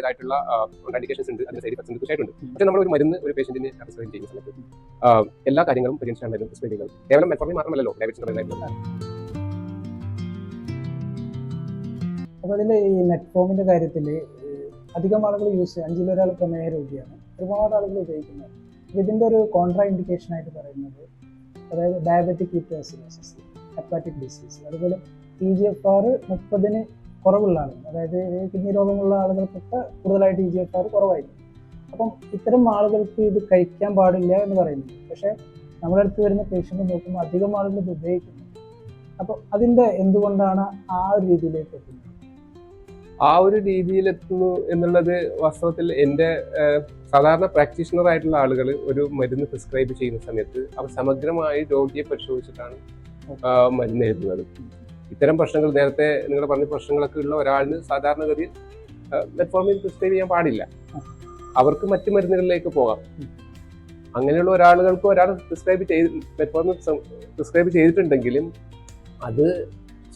അതിന്റെതായിട്ടുള്ള കോൺട്രാൻഡിക്കേഷൻസ് ഉണ്ട് അതിന്റെ side effects ഉണ്ട് തീർച്ചയായിട്ടുണ്ട് പക്ഷേ നമ്മൾ ഒരു മരുന്ന് ഒരു പേഷ്യന്റിന് പ്രിസ്ക്രൈബ് ചെയ്യുന്ന സമയത്ത് എല്ലാ കാര്യങ്ങളും പരിഗണിച്ചാണ് മരുന്ന് പ്രിസ്ക്രൈബ് ചെയ്യുന്നത് കേവലം മെറ്റോമി മാത്രമല്ലല്ലോ ഡയബറ്റിസ് മരുന്നായിട്ടുള്ളത് അപ്പോൾ അതിൽ ഈ മെറ്റ്ഫോമിന്റെ കാര്യത്തിൽ അധികം ആളുകൾ യൂസ് അഞ്ചിൽ ഒരാൾ പ്രമേഹ രോഗിയാണ്. ഒരുപാട് ആളുകൾ ഉപയോഗിക്കുന്നത് ഇതിന്റെ ഒരു കോൺട്രാ ഇൻഡിക്കേഷൻ ആയിട്ട് പറയുന്നത് അതായത് ഡയബറ്റിക് കീറ്റോസിനോസിസ് ഹെപ്പാറ്റിക് ഡിസീസ് അതുപോലെ ടി ജി എഫ് ആർ മുപ്പതിന് കുറവുള്ള ആളുകൾ അതായത് കിഡ്നി രോഗമുള്ള ആളുകൾക്കൊക്കെ കൂടുതലായിട്ട് ഈ ജി എഫ് ആർ കുറവായിരിക്കും. അപ്പം ഇത്തരം ആളുകൾക്ക് ഇത് കഴിക്കാൻ പാടില്ല എന്ന് പറയുന്നു പക്ഷേ നമ്മുടെ അടുത്ത് വരുന്ന പേഷ്യന്റ് നോക്കുമ്പോൾ അധികം ആളുകൾ ഇത് ഉപയോഗിക്കുന്നു. അപ്പോൾ അതിന്റെ എന്തുകൊണ്ടാണ് ആ ഒരു രീതിയിലേക്ക് എത്തുന്നത്? ആ ഒരു രീതിയിലെത്തുന്നു എന്നുള്ളത് വാസ്തവത്തിൽ എന്റെ സാധാരണ പ്രാക്ടീഷണർ ആയിട്ടുള്ള ആളുകൾ ഒരു മരുന്ന് പ്രിസ്ക്രൈബ് ചെയ്യുന്ന സമയത്ത് അവർ സമഗ്രമായി രോഗിയെ പരിശോധിച്ചിട്ടാണ് മരുന്ന് എഴുതുന്നത്. ഇത്തരം പ്രശ്നങ്ങൾ നേരത്തെ നിങ്ങൾ പറഞ്ഞ പ്രശ്നങ്ങളൊക്കെ ഉള്ള ഒരാളിന് സാധാരണഗതിയിൽ മെറ്റ്ഫോമിൻ പ്രിസ്ക്രൈബ് ചെയ്യാൻ പാടില്ല. അവർക്ക് മറ്റു മരുന്നുകളിലേക്ക് പോകാം. അങ്ങനെയുള്ള ഒരാളുകൾക്ക് ഒരാൾ പ്രിസ്ക്രൈബ് ചെയ്ത് മെറ്റ്ഫോമിൻ പ്രിസ്ക്രൈബ് ചെയ്തിട്ടുണ്ടെങ്കിലും അത്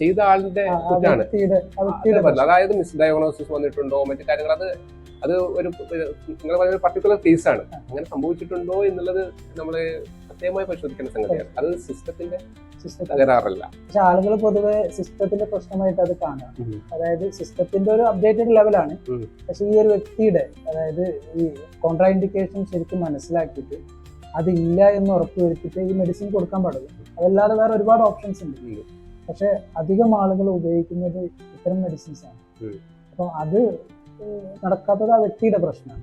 ചെയ്ത ആളിന്റെ കുറ്റാണ്. അതായത് മിസ് ഡയഗ്നോസിസ് വന്നിട്ടുണ്ടോ മറ്റു കാര്യങ്ങൾ അത് അത് ഒരു നിങ്ങൾ പറഞ്ഞ പർട്ടിക്കുലർ കേസാണ് അങ്ങനെ സംഭവിച്ചിട്ടുണ്ടോ എന്നുള്ളത് നമ്മൾ പ്രത്യേകമായി പരിശോധിക്കേണ്ട സംഗതിയാണ്. അത് സിസ്റ്റത്തിന്റെ തകരാറല്ല. പക്ഷെ ആളുകൾ പൊതുവെ സിസ്റ്റത്തിന്റെ പ്രശ്നമായിട്ട് അത് കാണുക. അതായത് സിസ്റ്റത്തിന്റെ ഒരു അപ്ഡേറ്റഡ് ലെവലാണ് പക്ഷെ ഈ ഒരു വ്യക്തിയുടെ അതായത് ഈ കോൺട്രാ ഇൻഡിക്കേഷൻ ശരിക്കും മനസ്സിലാക്കിയിട്ട് അതില്ല എന്ന് ഉറപ്പ് വരുത്തിയിട്ട് ഈ മെഡിസിൻ കൊടുക്കാൻ പാടില്ല. അതല്ലാതെ വേറെ ഒരുപാട് ഓപ്ഷൻസ് ഉണ്ട്. പക്ഷെ അധികം ആളുകൾ ഉപയോഗിക്കുന്നത് ഇത്തരം മെഡിസിൻസ് ആണ്. അപ്പൊ അത് നടക്കാത്തത് ആ വ്യക്തിയുടെ പ്രശ്നമാണ്.